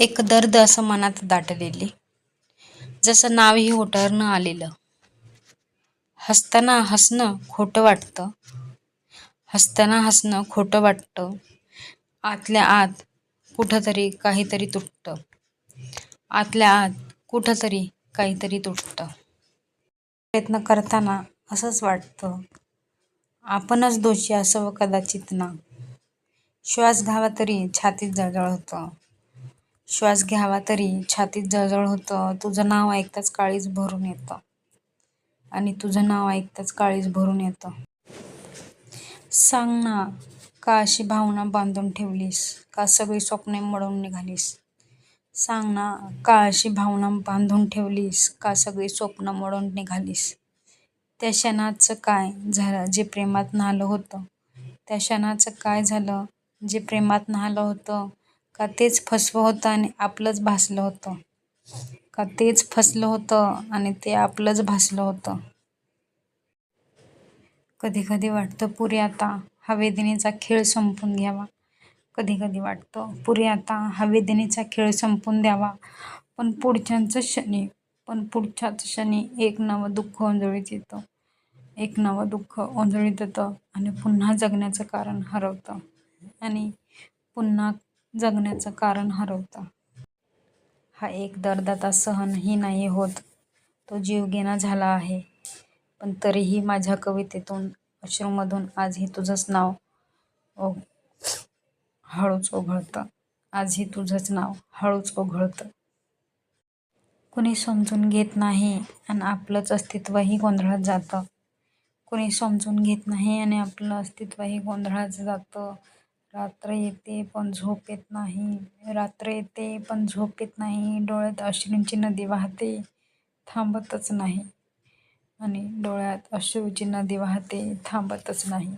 एक दर्द असं मनात दाटलेले. जसं नावही ओटारनं आलेलं. हसताना हसणं खोटं वाटतं. हसताना हसणं खोटं वाटतं. आतल्या आत कुठंतरी काहीतरी तुटतं. आतल्या आत कुठंतरी काहीतरी तुटतं. प्रयत्न करताना असंच वाटतं. आपणच दोषी असं कदाचित ना. श्वास घ्यावा तरी छातीत जळजळ होतं. श्वास घ्यावा तरी. छातीत जळजळ होतं. तुझं नाव ऐकताच काळीज भरून येतं. आणि तुझं नाव ऐकताच काळीज भरून येतं. सांग ना का अशी भावना बांधून ठेवलीस? का सगळी स्वप्ने मळून निघालीस? सांग ना का अशी भावना बांधून ठेवलीस? का सगळी स्वप्न मळून निघालीस? त्या क्षणाचं काय झालं जे प्रेमात न्हालं होतं? त्या क्षणाचं काय झालं जे प्रेमात न्हालं होतं? का तेच फसवं होतं आणि आपलंच भासलं होतं. का तेच फसलं होतं आणि ते आपलंच भासलं होतं. कधी कधी वाटतं पुरी आता हा वेदनेचा खेळ संपून घ्यावा. कधी कधी वाटतं पुरी आता हा वेदनेचा खेळ संपून द्यावा. पण पुढच्यांचं क्षणी पण पुढच्याच क्षणी एक नवं दुःख ओंजळीत येतं. एक नवं दुःख ओंजळीत येतं आणि पुन्हा जगण्याचं कारण हरवतं. आणि पुन्हा जगण्याचं कारण हरवतं. हा एक दर्दता सहनही नाही होत. तो जीवघेणा झाला आहे. पण तरीही माझ्या कवितेतून अश्रूमधून आजही तुझंच नाव ओ हळूच ओघळतं. आजही तुझंच नाव हळूच ओघळतं. कुणी समजून घेत नाही आणि आपलंच अस्तित्वही गोंधळात जातं. कुणी समजून घेत नाही आणि आपलं अस्तित्वही गोंधळात जातं. रात्र येते पण झोप येत नाही. रात्र येते पण झोप येत नाही. डोळ्यात अश्रूंची नदी वाहते थांबतच नाही. आणि डोळ्यात अश्रूची नदी वाहते थांबतच नाही.